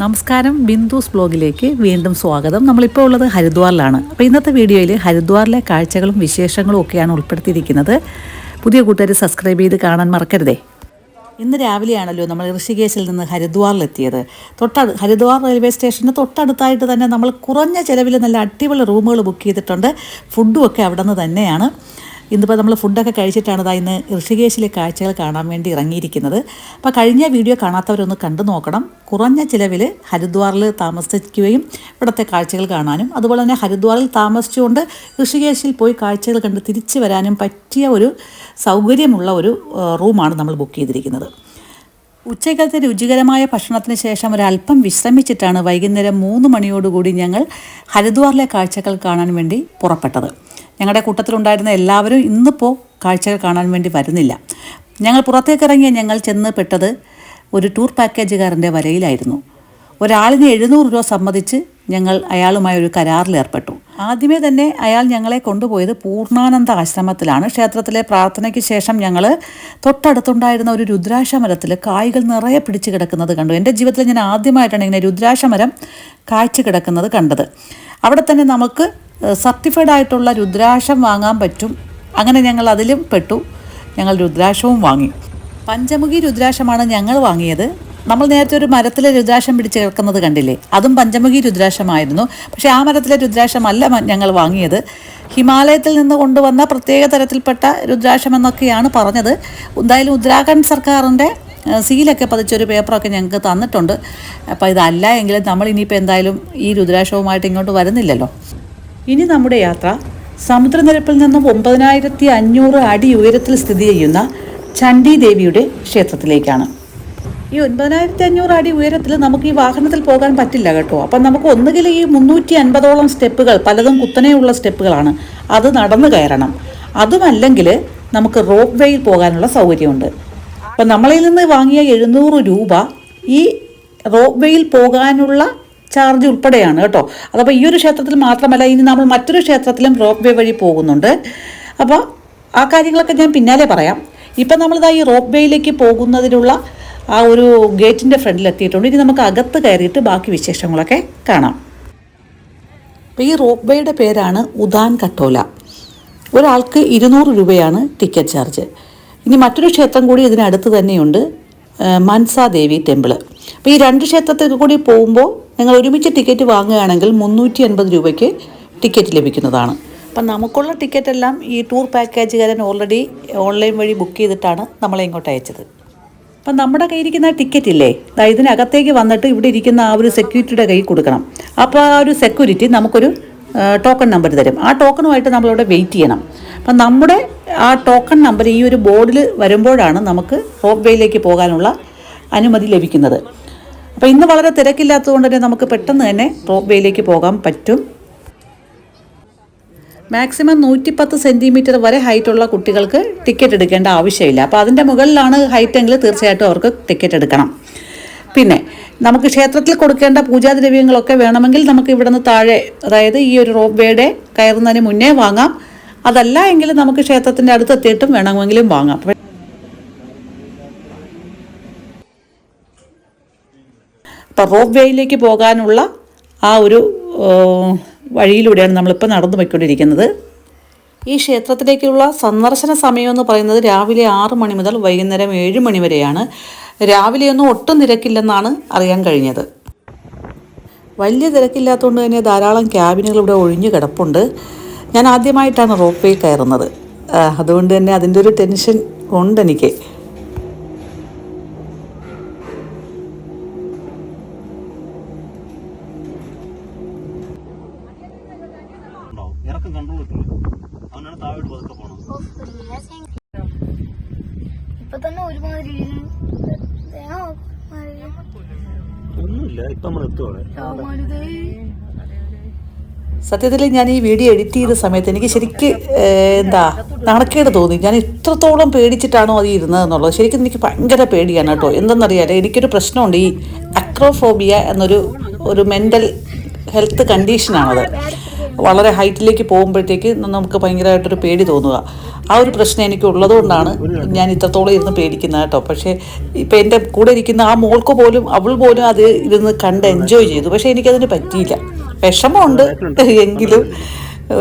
നമസ്കാരം ബിന്ദുസ് ബ്ലോഗിലേക്ക് വീണ്ടും സ്വാഗതം. നമ്മളിപ്പോൾ ഉള്ളത് ഹരിദ്വാറിലാണ്. അപ്പോൾ ഇന്നത്തെ വീഡിയോയിൽ ഹരിദ്വാറിലെ കാഴ്ചകളും വിശേഷങ്ങളും ഒക്കെയാണ് ഉൾപ്പെടുത്തിയിരിക്കുന്നത്. പുതിയ കൂട്ടുകാർ സബ്സ്ക്രൈബ് ചെയ്ത് കാണാൻ മറക്കരുതേ. ഇന്ന് രാവിലെയാണല്ലോ നമ്മൾ ഋഷികേശിൽ നിന്ന് ഹരിദ്വാറിലെത്തിയത്. തൊട്ടടു ഹരിദ്വാർ റെയിൽവേ സ്റ്റേഷന് തൊട്ടടുത്തായിട്ട് തന്നെ നമ്മൾ കുറഞ്ഞ ചിലവിൽ നല്ല അടിപൊളി റൂമുകൾ ബുക്ക് ചെയ്തിട്ടുണ്ട്. ഫുഡും ഒക്കെ അവിടെ നിന്ന് തന്നെയാണ്. ഇന്നിപ്പോൾ നമ്മൾ ഫുഡൊക്കെ കഴിച്ചിട്ടാണ് ഇതാ ഇന്ന് ഋഷികേശിലെ കാഴ്ചകൾ കാണാൻ വേണ്ടി ഇറങ്ങിയിരിക്കുന്നത്. അപ്പോൾ കഴിഞ്ഞ വീഡിയോ കാണാത്തവരൊന്ന് കണ്ടു നോക്കണം. കുറഞ്ഞ ചിലവിൽ ഹരിദ്വാറിൽ താമസിക്കുകയും ഇവിടുത്തെ കാഴ്ചകൾ കാണാനും അതുപോലെ തന്നെ ഹരിദ്വാറിൽ താമസിച്ചുകൊണ്ട് ഋഷികേശിൽ പോയി കാഴ്ചകൾ കണ്ട് തിരിച്ചു വരാനും പറ്റിയ ഒരു സൗകര്യമുള്ള ഒരു റൂമാണ് നമ്മൾ ബുക്ക് ചെയ്തിരിക്കുന്നത്. ഉച്ചയ്ക്കത്തെ രുചികരമായ ഭക്ഷണത്തിന് ശേഷം ഒരല്പം വിശ്രമിച്ചിട്ടാണ് വൈകുന്നേരം മൂന്ന് മണിയോടുകൂടി ഞങ്ങൾ ഹരിദ്വാറിലെ കാഴ്ചകൾ കാണാൻ വേണ്ടി പുറപ്പെട്ടത്. ഞങ്ങളുടെ കൂട്ടത്തിലുണ്ടായിരുന്ന എല്ലാവരും ഇന്നിപ്പോൾ കാഴ്ചകൾ കാണാൻ വേണ്ടി വരുന്നില്ല. ഞങ്ങൾ പുറത്തേക്ക് ഇറങ്ങിയ ഞങ്ങൾ ചെന്ന് പെട്ടത് ഒരു ടൂർ പാക്കേജുകാരന്റെ വരയിലായിരുന്നു. ഒരാളിന് എഴുന്നൂറ് രൂപ സമ്മതിച്ച് ഞങ്ങൾ അയാളുമായി ഒരു കരാറിലേർപ്പെട്ടു ആദ്യമേ തന്നെ അയാൾ ഞങ്ങളെ കൊണ്ടുപോയത് പൂർണാനന്ദ ആശ്രമത്തിലാണ്. ക്ഷേത്രത്തിലെ പ്രാർത്ഥനയ്ക്ക് ശേഷം ഞങ്ങൾ തൊട്ടടുത്തുണ്ടായിരുന്ന ഒരു രുദ്രാക്ഷ മരത്തിൽ കായ്കൾ നിറയെ പിടിച്ച് കിടക്കുന്നത് കണ്ടു. എന്റെ ജീവിതത്തിൽ ഞാൻ ആദ്യമായിട്ടാണ് ഇങ്ങനെ രുദ്രാക്ഷ മരം കായ്ച്ചു കിടക്കുന്നത് കണ്ടത്. അവിടെ തന്നെ നമുക്ക് സർട്ടിഫൈഡ് ആയിട്ടുള്ള രുദ്രാക്ഷം വാങ്ങാൻ പറ്റും. അങ്ങനെ ഞങ്ങൾ അതിലും പെട്ടു. ഞങ്ങൾ രുദ്രാക്ഷവും വാങ്ങി. പഞ്ചമുഖി രുദ്രാക്ഷമാണ് ഞങ്ങൾ വാങ്ങിയത്. നമ്മൾ നേരത്തെ ഒരു മരത്തിലെ രുദ്രാക്ഷം പിടിച്ച് കിടക്കുന്നത് കണ്ടില്ലേ? അതും പഞ്ചമുഖി രുദ്രാക്ഷമായിരുന്നു. പക്ഷേ ആ മരത്തിലെ രുദ്രാക്ഷമല്ല ഞങ്ങൾ വാങ്ങിയത്. ഹിമാലയത്തിൽ നിന്ന് കൊണ്ടുവന്ന പ്രത്യേക തരത്തിൽപ്പെട്ട രുദ്രാക്ഷം എന്നൊക്കെയാണ് പറഞ്ഞത്. എന്തായാലും ഉത്തരാഖണ്ഡ് സർക്കാരിന്റെ സീലൊക്കെ പതിച്ചൊരു പേപ്പറൊക്കെ ഞങ്ങൾക്ക് തന്നിട്ടുണ്ട്. അപ്പോൾ ഇതല്ല എങ്കിലും നമ്മൾ ഇനിയിപ്പോൾ എന്തായാലും ഈ രുദ്രാക്ഷവുമായിട്ട് ഇങ്ങോട്ട് വരുന്നില്ലല്ലോ. ഇനി നമ്മുടെ യാത്ര സമുദ്രനിരപ്പിൽ നിന്നും ഒമ്പതിനായിരത്തി അഞ്ഞൂറ് അടി ഉയരത്തിൽ സ്ഥിതി ചെയ്യുന്ന ചണ്ഡി ദേവിയുടെ ക്ഷേത്രത്തിലേക്കാണ്. ഈ ഒൻപതിനായിരത്തി അഞ്ഞൂറ് അടി ഉയരത്തിൽ നമുക്ക് ഈ വാഹനത്തിൽ പോകാൻ പറ്റില്ല കേട്ടോ. അപ്പം നമുക്ക് ഒന്നുകിൽ ഈ മുന്നൂറ്റി അൻപതോളം സ്റ്റെപ്പുകൾ പലതും കുത്തനെയുള്ള സ്റ്റെപ്പുകളാണ് അത് നടന്നു കയറണം. അതുമല്ലെങ്കിൽ നമുക്ക് റോപ്പ് വേയിൽ പോകാനുള്ള സൗകര്യമുണ്ട്. അപ്പം നമ്മളിൽ നിന്ന് വാങ്ങിയ എഴുന്നൂറ് രൂപ ഈ റോപ്വേയിൽ പോകാനുള്ള ചാർജ് ഉൾപ്പെടെയാണ് കേട്ടോ. അതപ്പോൾ ഈ ഒരു ക്ഷേത്രത്തിൽ മാത്രമല്ല ഇനി നമ്മൾ മറ്റൊരു ക്ഷേത്രത്തിലും റോപ്വേ വഴി പോകുന്നുണ്ട്. അപ്പോൾ ആ കാര്യങ്ങളൊക്കെ ഞാൻ പിന്നാലെ പറയാം. ഇപ്പം നമ്മളിതാ ഈ റോപ്വേയിലേക്ക് പോകുന്നതിനുള്ള ആ ഒരു ഗേറ്റിന്റെ ഫ്രണ്ടിൽ എത്തിയിട്ടുണ്ട്. ഇനി നമുക്ക് അകത്ത് കയറിയിട്ട് ബാക്കി വിശേഷങ്ങളൊക്കെ കാണാം. ഈ റോപ്വേയുടെ പേരാണ് ഉദാൻ കട്ടോല. ഒരാൾക്ക് ഇരുന്നൂറ് രൂപയാണ് ടിക്കറ്റ് ചാർജ്. ഇനി മറ്റൊരു ക്ഷേത്രം കൂടി ഇതിനടുത്ത് തന്നെയുണ്ട് മൻസാദേവി മൻസാ ദേവി ടെമ്പിൾ. അപ്പോൾ ഈ രണ്ട് ക്ഷേത്രത്തിൽ കൂടി പോകുമ്പോൾ നിങ്ങൾ ഒരുമിച്ച് ടിക്കറ്റ് വാങ്ങുകയാണെങ്കിൽ മുന്നൂറ്റി അൻപത് രൂപയ്ക്ക് ടിക്കറ്റ് ലഭിക്കുന്നതാണ്. അപ്പം നമുക്കുള്ള ടിക്കറ്റ് എല്ലാം ഈ ടൂർ പാക്കേജുകാരൻ ഓൾറെഡി ഓൺലൈൻ വഴി ബുക്ക് ചെയ്തിട്ടാണ് നമ്മളെ ഇങ്ങോട്ട് അയച്ചത്. അപ്പം നമ്മുടെ കയ്യിരിക്കുന്ന ടിക്കറ്റ് ഇല്ലേ ഇതിനകത്തേക്ക് വന്നിട്ട് ഇവിടെ ഇരിക്കുന്ന ആ ഒരു സെക്യൂരിറ്റിയുടെ കയ്യിൽ കൊടുക്കണം. അപ്പോൾ ആ ഒരു സെക്യൂരിറ്റി നമുക്കൊരു ടോക്കൺ നമ്പർ തരും. ആ ടോക്കണുമായിട്ട് നമ്മളിവിടെ വെയിറ്റ് ചെയ്യണം. അപ്പം നമ്മുടെ ആ ടോക്കൺ നമ്പർ ഈ ഒരു ബോർഡിൽ വരുമ്പോഴാണ് നമുക്ക് റോപ്പ് വേയിലേക്ക് പോകാനുള്ള അനുമതി ലഭിക്കുന്നത്. അപ്പോൾ ഇന്ന് വളരെ തിരക്കില്ലാത്തതുകൊണ്ട് തന്നെ നമുക്ക് പെട്ടെന്ന് തന്നെ റോപ്പ് വേയിലേക്ക് പോകാൻ പറ്റും. മാക്സിമം നൂറ്റിപ്പത്ത് സെന്റിമീറ്റർ വരെ ഹൈറ്റുള്ള കുട്ടികൾക്ക് ടിക്കറ്റ് എടുക്കേണ്ട ആവശ്യമില്ല. അപ്പോൾ അതിന്റെ മുകളിലാണ് ഹൈറ്റ് എങ്കിൽ തീർച്ചയായിട്ടും അവർക്ക് ടിക്കറ്റ് എടുക്കണം. പിന്നെ നമുക്ക് ക്ഷേത്രത്തിൽ കൊടുക്കേണ്ട പൂജാദ്രവ്യങ്ങളൊക്കെ വേണമെങ്കിൽ നമുക്ക് ഇവിടുന്ന് താഴെ അതായത് ഈ ഒരു റോപ്പ് വേയുടെ കയറുന്നതിന് മുന്നേ വാങ്ങാം. അതല്ല എങ്കിൽ നമുക്ക് ക്ഷേത്രത്തിന്റെ അടുത്തെത്തിയിട്ടും വേണമെങ്കിലും വാങ്ങാം. അപ്പോൾ റോപ്പ് വേയിലേക്ക് പോകാനുള്ള ആ ഒരു വഴിയിലൂടെയാണ് നമ്മളിപ്പോൾ നടന്നു പോയിക്കൊണ്ടിരിക്കുന്നത്. ഈ ക്ഷേത്രത്തിലേക്കുള്ള സന്ദർശന സമയം എന്ന് പറയുന്നത് രാവിലെ ആറ് മണി മുതൽ വൈകുന്നേരം ഏഴ് മണി വരെയാണ്. രാവിലെയൊന്നും ഒട്ടും തിരക്കില്ലെന്നാണ് അറിയാൻ കഴിഞ്ഞത്. വലിയ തിരക്കില്ലാത്തതുകൊണ്ട് തന്നെ ധാരാളം ക്യാബിനുകൾ ഇവിടെ ഒഴിഞ്ഞു കിടപ്പുണ്ട്. ഞാൻ ആദ്യമായിട്ടാണ് റോപ്പ് വേ കയറുന്നത് അതുകൊണ്ട് തന്നെ അതിന്റെ ഒരു ടെൻഷൻ ഉണ്ട് എനിക്ക് ഇപ്പൊ തന്നെ ഒരുമാതിരി ഒന്നുമില്ല ഇപ്പൊ നമ്മൾ എത്തുവാണ് സത്യത്തിൽ ഞാൻ ഈ വീഡിയോ എഡിറ്റ് ചെയ്ത സമയത്ത് എനിക്ക് ശരിക്ക് എന്താ നാണക്കേട് തോന്നി. ഞാൻ ഇത്രത്തോളം പേടിച്ചിട്ടാണോ അത് ഇരുന്നതെന്നുള്ളത്. ശരിക്കും എനിക്ക് ഭയങ്കര പേടിയാണ് കേട്ടോ. എന്തെന്നറിയാലോ എനിക്കൊരു പ്രശ്നമുണ്ട്. ഈ അക്രോഫോബിയ എന്നൊരു ഒരു മെന്റൽ ഹെൽത്ത് കണ്ടീഷനാണത് വളരെ ഹൈറ്റിലേക്ക് പോകുമ്പോഴത്തേക്ക് നമുക്ക് ഭയങ്കരമായിട്ടൊരു പേടി തോന്നുക. ആ ഒരു പ്രശ്നം എനിക്ക് ഉള്ളതുകൊണ്ടാണ് ഞാൻ ഇത്രത്തോളം ഇരുന്ന് പേടിക്കുന്നത് കേട്ടോ. പക്ഷേ ഇപ്പം എന്റെ കൂടെ ഇരിക്കുന്ന ആ മോൾക്ക് പോലും അവൾ പോലും അത് ഇരുന്ന് കണ്ട് എൻജോയ് ചെയ്തു. പക്ഷേ എനിക്കതിന് പറ്റിയില്ല. വിഷമമുണ്ട് എങ്കിലും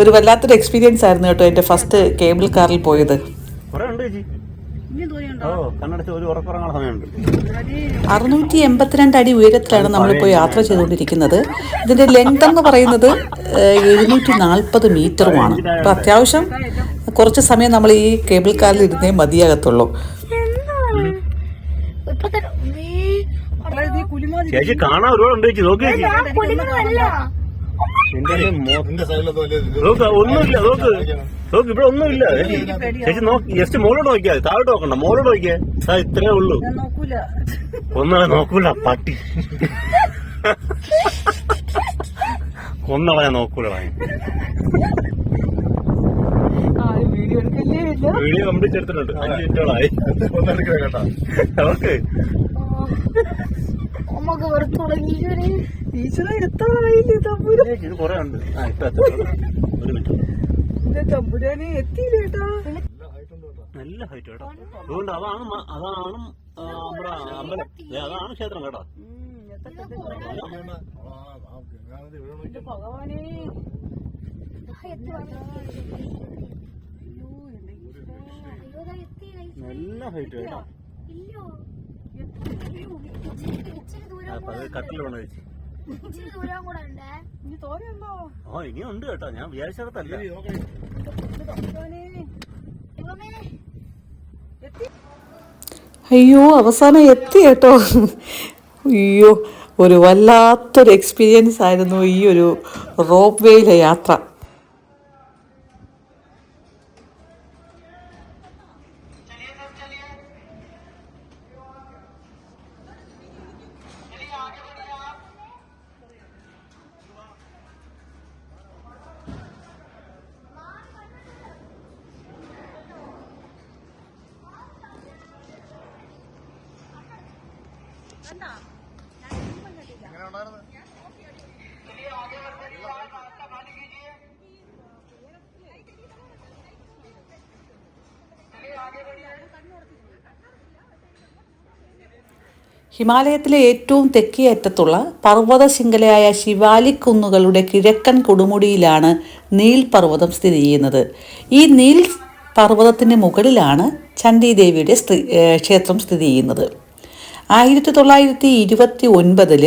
ഒരു വല്ലാത്തൊരു എക്സ്പീരിയൻസ് ആയിരുന്നു കേട്ടോ എന്റെ ഫസ്റ്റ് കേബിൾ കാറിൽ പോയത്. അറുന്നൂറ്റി എൺപത്തിരണ്ട് അടി ഉയരത്തിലാണ് നമ്മളിപ്പോൾ യാത്ര ചെയ്തുകൊണ്ടിരിക്കുന്നത്. ഇതിന്റെ ലെങ്ത് എന്ന് പറയുന്നത് എഴുന്നൂറ്റി നാൽപ്പത് മീറ്ററുമാണ്. അപ്പം അത്യാവശ്യം കുറച്ച് സമയം നമ്മൾ ഈ കേബിൾ കാറിൽ ഇരുന്നേ മതിയാകത്തുള്ളൂ. ചേച്ചി കാണാൻ ഒരുപാടുണ്ട് ചേച്ചി. നോക്ക് ചേച്ചി ആ കുലുങ്ങുന്നതല്ല. നോക്ക് ഒന്നുമില്ല നോക്ക്. നോക്ക് ഇവിടെ ഒന്നുമില്ല. ചേച്ചി നോക്ക് ജസ്റ്റ് മോളോട് നോക്കിയാ താഴോട്ട് നോക്കണ്ട മോളോട് നോക്കിയാ. സാ ഇത്രേ ഉള്ളൂ. ഒന്നും നോക്കൂല. പട്ടി. കൊന്നളയാ നോക്കൂല വീഡിയോ കംപ്ലീറ്റ് എടുത്തിട്ടുണ്ട്. അഞ്ച് മിനിറ്റോളായി. നോക്ക് അമ്മയ്ക്ക് വെറുത്ത് എത്ര ഇവർ. ചേച്ചി, ഇത് കുറെ ഉണ്ട്. ആ ഇപ്പൊ എത്ര ഒരു മിനിറ്റ്. നല്ല ഹൈറ്റ് കേട്ടോ അതുകൊണ്ട് അതാണ് അതാണ് നമ്മുടെ അമ്പലം. അതാണ് ക്ഷേത്രം കേട്ടോ. guys. നല്ല ഹൈറ്റ് കേട്ടോ കട്ടിൽ വേണം ചേച്ചി ആ ഇനിയുണ്ട് കേട്ടോ. ഞാൻ വിചാരിച്ചിടത്തല്ല അയ്യോ അവസാനം എത്തി കേട്ടോ. അയ്യോ ഒരു വല്ലാത്തൊരു എക്സ്പീരിയൻസ് ആയിരുന്നു ഈ ഒരു റോപ്പ് വേയിലെ യാത്ര. ഹിമാലയത്തിലെ ഏറ്റവും തെക്കേ അറ്റത്തുള്ള പർവത ശൃംഖലയായ ശിവാലിക് കുന്നുകളുടെ കിഴക്കൻ കൊടുമുടിയിലാണ് നീൽ പർവതം സ്ഥിതി ചെയ്യുന്നത്. ഈ നീൽ പർവതത്തിന് മുകളിലാണ് ചണ്ഡീദേവിയുടെ ക്ഷേത്രം സ്ഥിതി ചെയ്യുന്നത്. ആയിരത്തി തൊള്ളായിരത്തി ഇരുപത്തി ഒൻപതിൽ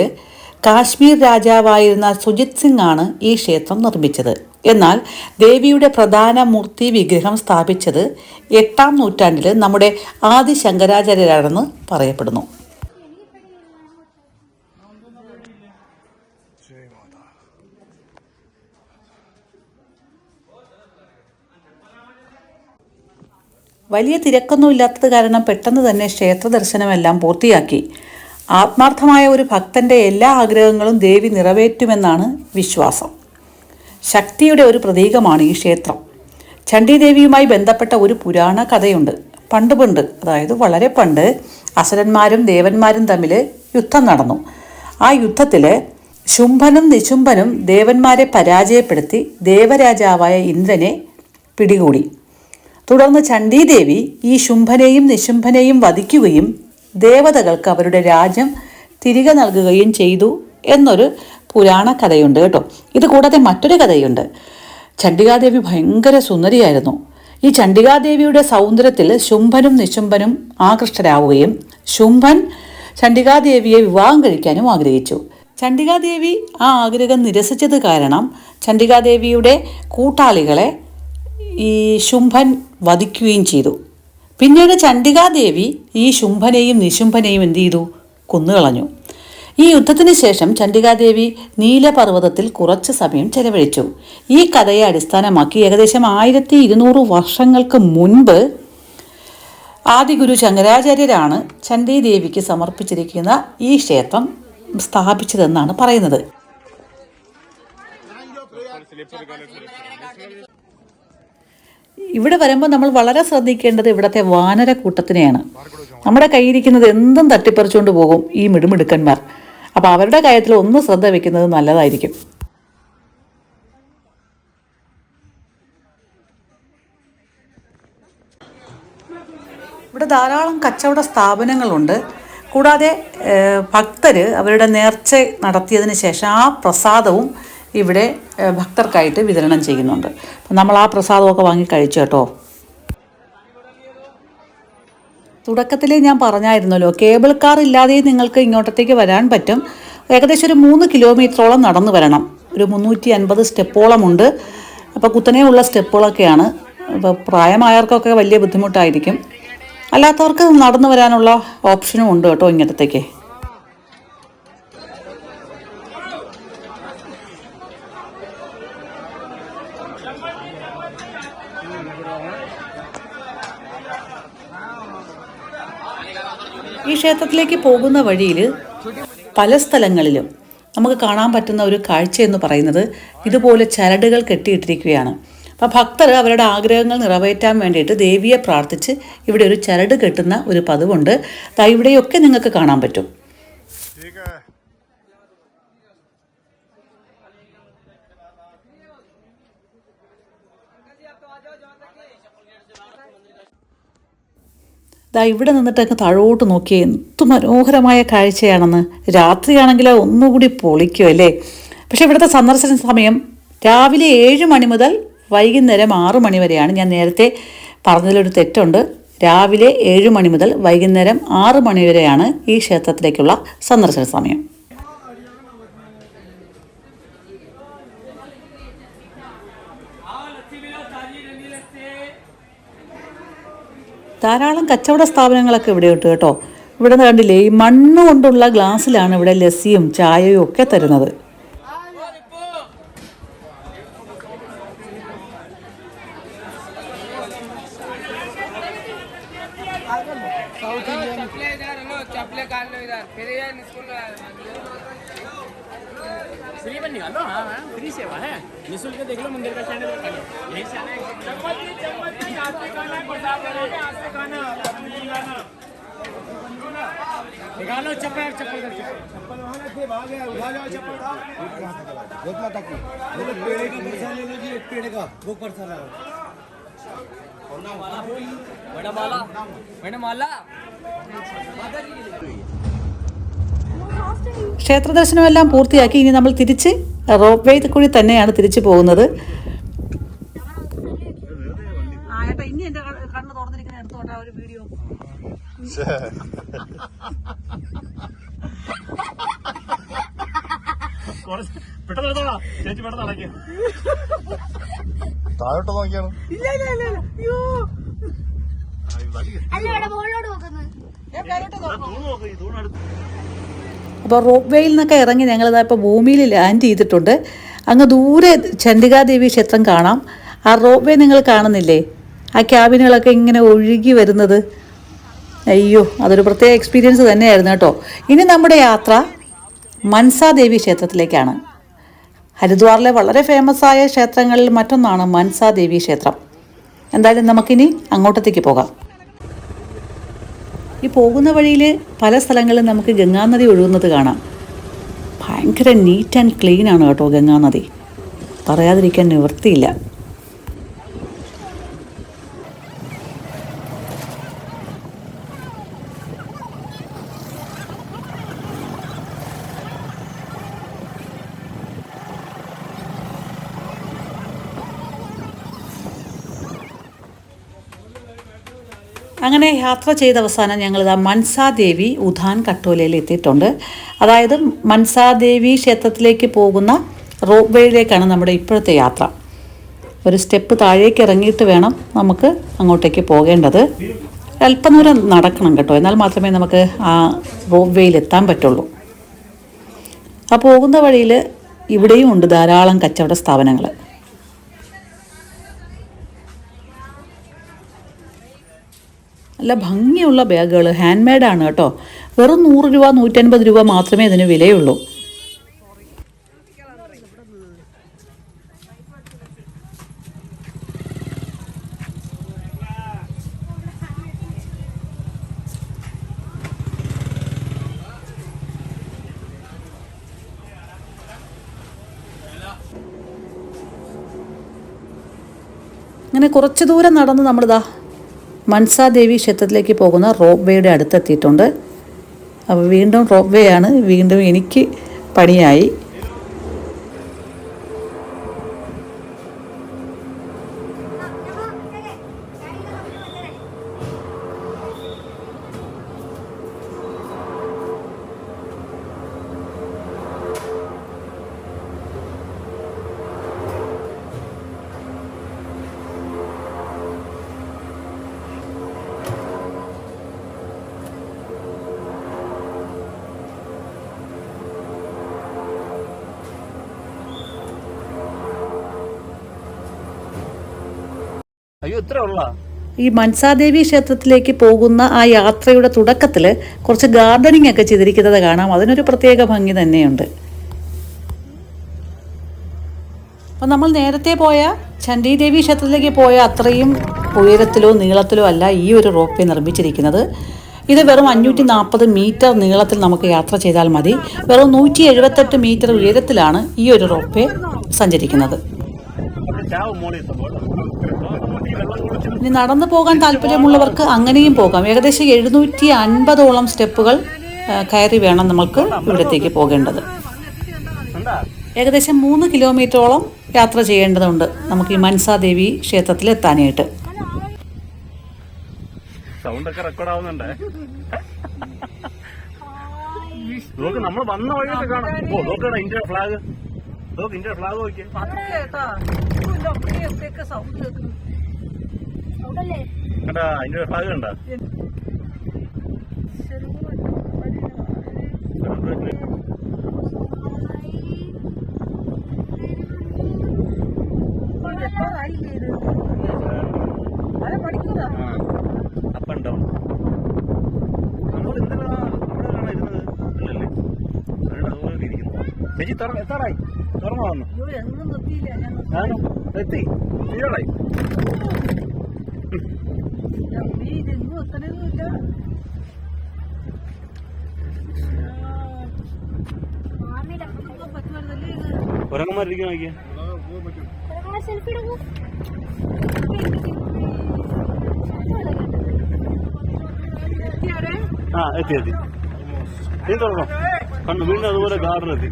കാശ്മീർ രാജാവായിരുന്ന സുജിത് സിംഗ് ആണ് ഈ ക്ഷേത്രം നിർമ്മിച്ചത്. എന്നാൽ ദേവിയുടെ പ്രധാന മൂർത്തി വിഗ്രഹം സ്ഥാപിച്ചത് എട്ടാം നൂറ്റാണ്ടിൽ നമ്മുടെ ആദി ശങ്കരാചാര്യരാണെന്ന് പറയപ്പെടുന്നു. വലിയ തിരക്കൊന്നും ഇല്ലാത്തത് കാരണം പെട്ടെന്ന് തന്നെ ക്ഷേത്ര ദർശനമെല്ലാം പൂർത്തിയാക്കി. ആത്മാർത്ഥമായ ഒരു ഭക്തന്റെ എല്ലാ ആഗ്രഹങ്ങളും ദേവി നിറവേറ്റുമെന്നാണ് വിശ്വാസം. ശക്തിയുടെ ഒരു പ്രതീകമാണ് ഈ ക്ഷേത്രം. ചണ്ഡീദേവിയുമായി ബന്ധപ്പെട്ട ഒരു പുരാണ കഥയുണ്ട്. പണ്ട് പണ്ട് അതായത് വളരെ പണ്ട് അസുരന്മാരും ദേവന്മാരും തമ്മിൽ യുദ്ധം നടന്നു. ആ യുദ്ധത്തിൽ ശുംഭനും നിശുംഭനും ദേവന്മാരെ പരാജയപ്പെടുത്തി ദേവരാജാവായ ഇന്ദ്രനെ പിടികൂടി. തുടർന്ന് ചണ്ഡീദേവി ഈ ശുംഭനെയും നിശുംഭനെയും വധിക്കുകയും ദേവതകൾക്ക് അവരുടെ രാജ്യം തിരികെ നൽകുകയും ചെയ്തു എന്നൊരു പുരാണ കഥയുണ്ട് കേട്ടോ. ഇത് കൂടാതെ മറ്റൊരു കഥയുണ്ട്. ചണ്ഡികാദേവി ഭയങ്കര സുന്ദരിയായിരുന്നു. ഈ ചണ്ഡികാദേവിയുടെ സൗന്ദര്യത്തിൽ ശുംഭനും നിശുംഭനും ആകൃഷ്ടരാവുകയും ശുംഭൻ ചണ്ഡികാദേവിയെ വിവാഹം കഴിക്കാനും ആഗ്രഹിച്ചു. ചണ്ഡികാദേവി ആ ആഗ്രഹം നിരസിച്ചത് കാരണം ചണ്ഡികാദേവിയുടെ കൂട്ടാളികളെ ഈ ശുംഭൻ വധിക്കുകയും ചെയ്തു. പിന്നീട് ചണ്ഡികാദേവി ഈ ശുംഭനെയും നിശുംഭനെയും എന്ത് ചെയ്തു? കൊന്നുകളഞ്ഞു. ഈ യുദ്ധത്തിന് ശേഷം ചണ്ഡികാദേവി നീലപർവതത്തിൽ കുറച്ച് സമയം ചെലവഴിച്ചു. ഈ കഥയെ അടിസ്ഥാനമാക്കി ഏകദേശം ആയിരത്തി ഇരുന്നൂറ് വർഷങ്ങൾക്ക് മുൻപ് ആദിഗുരു ശങ്കരാചാര്യരാണ് ചണ്ഡീദേവിക്ക് സമർപ്പിച്ചിരിക്കുന്ന ഈ ക്ഷേത്രം സ്ഥാപിച്ചതെന്നാണ് പറയുന്നത്. ഇവിടെ വരുമ്പോൾ നമ്മൾ വളരെ ശ്രദ്ധിക്കേണ്ടത് ഇവിടുത്തെ വാനര കൂട്ടത്തിനെയാണ്. നമ്മുടെ കയ്യിരിക്കുന്നത് എന്തും തട്ടിപ്പറിച്ചുകൊണ്ട് പോകും ഈ മിടുമിടുക്കന്മാർ. അപ്പോൾ അവരുടെ കാര്യത്തിൽ ഒന്ന് ശ്രദ്ധ വയ്ക്കുന്നത് നല്ലതായിരിക്കും. ഇവിടെ ധാരാളം കച്ചവട സ്ഥാപനങ്ങളുണ്ട്. കൂടാതെ ഭക്തർ അവരുടെ നേർച്ച നടത്തിയതിന് ശേഷം ആ പ്രസാദവും ഇവിടെ ഭക്തർക്കായിട്ട് വിതരണം ചെയ്യുന്നുണ്ട്. നമ്മൾ ആ പ്രസാദമൊക്കെ വാങ്ങി കഴിച്ചു കേട്ടോ. തുടക്കത്തിൽ ഞാൻ പറഞ്ഞായിരുന്നല്ലോ കേബിൾ കാർ ഇല്ലാതെ നിങ്ങൾക്ക് ഇങ്ങോട്ടത്തേക്ക് വരാൻ പറ്റും. ഏകദേശം ഒരു മൂന്ന് കിലോമീറ്ററോളം നടന്നു വരണം. ഒരു മുന്നൂറ്റി അൻപത് സ്റ്റെപ്പോളമുണ്ട് അപ്പോൾ കുത്തനെയുള്ള സ്റ്റെപ്പുകളൊക്കെയാണ്. അപ്പോൾ പ്രായമായവർക്കൊക്കെ വലിയ ബുദ്ധിമുട്ടായിരിക്കും. അല്ലാത്തവർക്ക് നടന്നു വരാനുള്ള ഓപ്ഷനും ഉണ്ട് കേട്ടോ ഇങ്ങനത്തേക്ക് ഈ ക്ഷേത്രത്തിലേക്ക് പോകുന്ന വഴിയിൽ പല സ്ഥലങ്ങളിലും നമുക്ക് കാണാൻ പറ്റുന്ന ഒരു കാഴ്ച എന്ന് പറയുന്നത് ഇതുപോലെ ചരടുകൾ കെട്ടിയിട്ടിരിക്കുകയാണ്. അപ്പോൾ ഭക്തർ അവരുടെ ആഗ്രഹങ്ങൾ നിറവേറ്റാൻ വേണ്ടിയിട്ട് ദേവിയെ പ്രാർത്ഥിച്ച് ഇവിടെ ഒരു ചരട് കെട്ടുന്ന ഒരു പതിവുണ്ട്. ഇവിടെയൊക്കെ നിങ്ങൾക്ക് കാണാൻ പറ്റും. ദാ ഇവിടെ നിന്നിട്ട് അങ്ങ് താഴോട്ട് നോക്കിയേ. എന്ത് മനോഹരമായ കാഴ്ചയാണെന്ന്. രാത്രിയാണെങ്കിൽ ഒന്നുകൂടി പൊളിക്കും അല്ലേ? പക്ഷെ ഇവിടുത്തെ സന്ദർശന സമയം രാവിലെ ഏഴ് മണി മുതൽ വൈകുന്നേരം ആറ് മണി വരെയാണ്. ഞാൻ നേരത്തെ പറഞ്ഞതിലൊരു തെറ്റുണ്ട്. രാവിലെ ഏഴ് മണി മുതൽ വൈകുന്നേരം ആറ് മണി വരെയാണ് ഈ ക്ഷേത്രത്തിലേക്കുള്ള സന്ദർശന സമയം. ധാരാളം കച്ചവട സ്ഥാപനങ്ങളൊക്കെ ഇവിടെ ഉണ്ട് കേട്ടോ ഇവിടെ നിന്ന് കണ്ടില്ലേ ഈ മണ്ണ് കൊണ്ടുള്ള ഗ്ലാസ്സിലാണ് ഇവിടെ ലസ്സിയും ചായയും ഒക്കെ തരുന്നത് ഫ്രീ इधर लो चपले काट लो इधर फिर ये स्कूल फ्री में निकालो हाँ हाँ फ्री सेवा है निःशुल्क देख लो मंदिर का चैनल पर यही से आना है चम्मच जी चम्मच जी हाथ से खाना प्रसाद बनाओगे हाथ से खाना अपनी खाना निकालो चप्पल चप्पल कर चप्पल पेड़े का पैसा ले लो जी एक पेड़े का वो पैसा ला मैडम माला मैडम माला ക്ഷേത്ര ദർശനമെല്ലാം പൂർത്തിയാക്കി ഇനി നമ്മൾ തിരിച്ച് റോപ്പ് വേ കൂടി തന്നെയാണ് തിരിച്ചു പോകുന്നത്. ഇനി എന്റെ കണ്ണ് തുറന്നിരിക്കുന്ന എടുത്തോട്ടെ ഒരു വീഡിയോ. കുറച്ച് പെട്ടെന്ന് എടുത്തോളാ. ചേച്ചി പെട്ടെന്ന് അടയ്ക്കുക താഴോട്ട് നോക്കിയാണ്? അല്ല ഇവിടെ മുകളിലോട്ട് നോക്കുന്നത്. തൂണ് നോക്ക് തൂണടുത്ത് അപ്പോൾ റോപ്പ് വേയിൽ നിന്നൊക്കെ ഇറങ്ങി ഞങ്ങളിതാ ഇപ്പോൾ ഭൂമിയിൽ ലാൻഡ് ചെയ്തിട്ടുണ്ട്. അങ്ങ് ദൂരെ ചണ്ഡികാദേവി ക്ഷേത്രം കാണാം. ആ റോപ്പ് വേ നിങ്ങൾ കാണുന്നില്ലേ? ആ ക്യാബിനുകളൊക്കെ ഇങ്ങനെ ഒഴുകി വരുന്നത്. അയ്യോ അതൊരു പ്രത്യേക എക്സ്പീരിയൻസ് തന്നെയായിരുന്നു കേട്ടോ. ഇനി നമ്മുടെ യാത്ര മൻസാദേവി ക്ഷേത്രത്തിലേക്കാണ്. ഹരിദ്വാറിലെ വളരെ ഫേമസ് ആയ ക്ഷേത്രങ്ങളിൽ മറ്റൊന്നാണ് മൻസാദേവി ക്ഷേത്രം. എന്തായാലും നമുക്കിനി അങ്ങോട്ടത്തേക്ക് പോകാം. ഈ പോകുന്ന വഴിയിൽ പല സ്ഥലങ്ങളിലും നമുക്ക് ഗംഗാനദി ഒഴുകുന്നത് കാണാം. ഭയങ്കര നീറ്റ് ആൻഡ് ക്ലീൻ ആണ് കേട്ടോ ഗംഗാനദി. പറയാതിരിക്കാൻ നിവൃത്തിയില്ല. അങ്ങനെ യാത്ര ചെയ്ത അവസാനം ഞങ്ങളിതാ മൻസാദേവി ഉധാൻ കട്ടോലയിൽ എത്തിയിട്ടുണ്ട്. അതായത് മൻസാദേവി ക്ഷേത്രത്തിലേക്ക് പോകുന്ന റോപ്പ് വേയിലേക്കാണ് നമ്മുടെ ഇപ്പോഴത്തെ യാത്ര. ഒരു സ്റ്റെപ്പ് താഴേക്ക് ഇറങ്ങിയിട്ട് വേണം നമുക്ക് അങ്ങോട്ടേക്ക് പോകേണ്ടത്. അല്പം ദൂരം നടക്കണം കേട്ടോ എന്നാൽ മാത്രമേ നമുക്ക് ആ റോപ്പ് വേയിൽ എത്താൻ പറ്റുള്ളൂ. ആ പോകുന്ന വഴിയിൽ ഇവിടെയും ഉണ്ട് ധാരാളം കച്ചവട സ്ഥാപനങ്ങൾ. നല്ല ഭംഗിയുള്ള ബാഗുകൾ ഹാൻഡ് മെയ്ഡാണ് കേട്ടോ. വെറും നൂറ് രൂപ നൂറ്റൻപത് രൂപ മാത്രമേ ഇതിന് വിലയുള്ളൂ. അങ്ങനെ കുറച്ച് ദൂരം നടന്ന് നമ്മളിതാ മൻസാദേവി ക്ഷേത്രത്തിലേക്ക് പോകുന്ന റോപ്പ് വേയുടെ അടുത്തെത്തിയിട്ടുണ്ട്. അപ്പോൾ വീണ്ടും റോപ്പ് വേ ആണ് വീണ്ടും എനിക്ക് പണിയായി. അയ്യോ ഇത്ര ഉള്ള ഈ മൻസാദേവി ക്ഷേത്രത്തിലേക്ക് പോകുന്ന ആ യാത്രയുടെ തുടക്കത്തിൽ കുറച്ച് ഗാർഡനിങ് ഒക്കെ ചെയ്തിരിക്കുന്നത് കാണാം. അതിനൊരു പ്രത്യേക ഭംഗി തന്നെയുണ്ട്. അപ്പം നമ്മൾ നേരത്തെ പോയ ചണ്ഡീദേവി ക്ഷേത്രത്തിലേക്ക് പോയ അത്രയും ഉയരത്തിലോ നീളത്തിലോ അല്ല ഈ ഒരു റോപ്പ് വേ നിർമ്മിച്ചിരിക്കുന്നത്. ഇത് വെറും അഞ്ഞൂറ്റി നാൽപ്പത് മീറ്റർ നീളത്തിൽ നമുക്ക് യാത്ര ചെയ്താൽ മതി. വെറും നൂറ്റി എഴുപത്തെട്ട് മീറ്റർ ഉയരത്തിലാണ് ഈ ഒരു റോപ്പ് വേ സഞ്ചരിക്കുന്നത്. ഇനി നടന്നു പോകാൻ താല്പര്യമുള്ളവർക്ക് അങ്ങനെയും പോകാം. ഏകദേശം എഴുന്നൂറ്റി അൻപതോളം സ്റ്റെപ്പുകൾ കയറി വേണം നമ്മൾക്ക് ഇവിടത്തേക്ക് പോകേണ്ടത്. ഏകദേശം മൂന്ന് കിലോമീറ്ററോളം യാത്ര ചെയ്യേണ്ടതുണ്ട് നമുക്ക് ഈ മൻസാദേവി ക്ഷേത്രത്തിൽ എത്താനായിട്ട്. സൗണ്ട് ഒക്കെ റെക്കോർഡ് ആവുന്നുണ്ട്. നോക്ക് നമ്മൾ വന്ന വഴിയൊക്കെ കാണാം. ഓ ഇന്ത്യ ഫ്ലാഗ് നോക്ക് ഇന്ത്യ ഫ്ലാഗ് നോക്കിയേ. കണ്ടാ അതിന്റെ ഫ്ലാഗ് കണ്ടാ? അപ്പ് ആൻഡ് ഡൗൺ നമ്മൾ ഇന്നലെ അവിടെയാണ് ഇരുന്നത് അതുകൊണ്ട് അതുപോലെ ഇരിക്കുന്നു. ചേച്ചി തുറ എത്താറായി? തുറന്നു വന്നു എത്തി. തീരാറായി. കുരങ്ങന്മാരിരിക്കാൻ നോക്കിയേ സെൽഫി എടുക്കൂ ആ എത്തി എത്തി നീ തുറന്നോ കണ്ടു വീണ്ടും അതുപോലെ ഗാർഡൻ എത്തി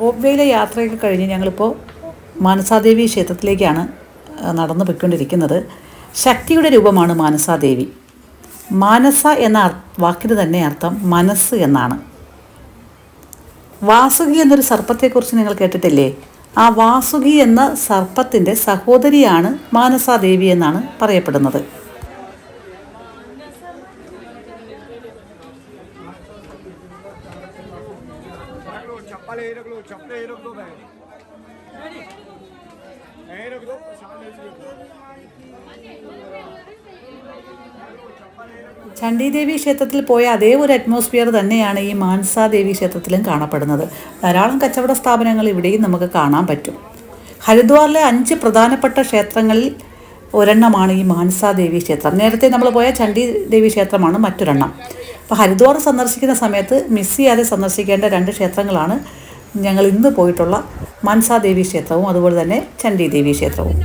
റോപ്പ് യാത്രയൊക്കെ കഴിഞ്ഞ് ഞങ്ങളിപ്പോൾ മാനസാദേവി ക്ഷേത്രത്തിലേക്കാണ് നടന്നു പോയിക്കൊണ്ടിരിക്കുന്നത്. ശക്തിയുടെ രൂപമാണ് മാനസാദേവി. മാനസ എന്ന വാക്കിന് തന്നെ അർത്ഥം മനസ്സ് എന്നാണ്. വാസുകി എന്നൊരു സർപ്പത്തെക്കുറിച്ച് നിങ്ങൾ കേട്ടിട്ടില്ലേ? ആ വാസുകി എന്ന സർപ്പത്തിന്റെ സഹോദരിയാണ് മാനസാദേവി എന്നാണ് പറയപ്പെടുന്നത്. ചണ്ഡീദേവി ക്ഷേത്രത്തിൽ പോയ അതേ ഒരു അറ്റ്മോസ്ഫിയർ തന്നെയാണ് ഈ മാൻസാദേവി ക്ഷേത്രത്തിലും കാണപ്പെടുന്നത്. ധാരാളം കച്ചവട സ്ഥാപനങ്ങൾ ഇവിടെയും നമുക്ക് കാണാൻ പറ്റും. ഹരിദ്വാറിലെ അഞ്ച് പ്രധാനപ്പെട്ട ക്ഷേത്രങ്ങളിൽ ഒരെണ്ണമാണ് ഈ മാൻസാദേവി ക്ഷേത്രം. നേരത്തെ നമ്മൾ പോയ ചണ്ഡി ദേവി ക്ഷേത്രമാണ് മറ്റൊരെണ്ണം. അപ്പോൾ ഹരിദ്വാർ സന്ദർശിക്കുന്ന സമയത്ത് മിസ് ചെയ്യാതെ സന്ദർശിക്കേണ്ട രണ്ട് ക്ഷേത്രങ്ങളാണ് ഞങ്ങൾ ഇന്ന് പോയിട്ടുള്ള മാൻസാദേവി ക്ഷേത്രവും അതുപോലെ തന്നെ ചണ്ഡി ദേവി ക്ഷേത്രവും.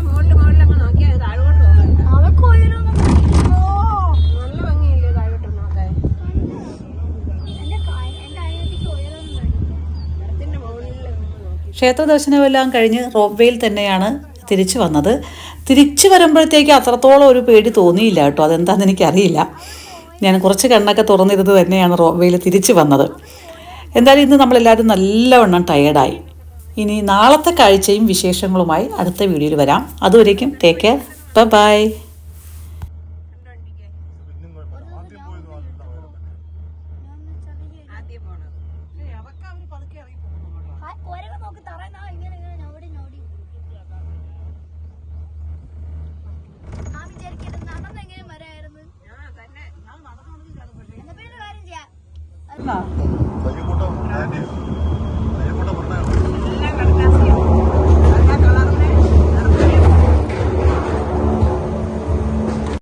ക്ഷേത്ര ദർശനമെല്ലാം കഴിഞ്ഞ് റോപ്വേയിൽ തന്നെയാണ് തിരിച്ചു വന്നത്. തിരിച്ചു വരുമ്പോഴത്തേക്ക് അത്രത്തോളം ഒരു പേടി തോന്നിയില്ല കേട്ടോ. അതെന്താണെന്ന് എനിക്കറിയില്ല. ഞാൻ കുറച്ച് കണ്ണൊക്കെ തുറന്നിരുന്നത് തന്നെയാണ് റോപ്വേയിൽ തിരിച്ചു വന്നത്. എന്തായാലും ഇന്ന് നമ്മളെല്ലാവരും നല്ലവണ്ണം ടയേർഡായി ഇനി നാളത്തെ കാഴ്ചയും വിശേഷങ്ങളുമായി അടുത്ത വീഡിയോയിൽ വരാം. അതുവരേക്കും ടേക്ക് കെയർ ബൈ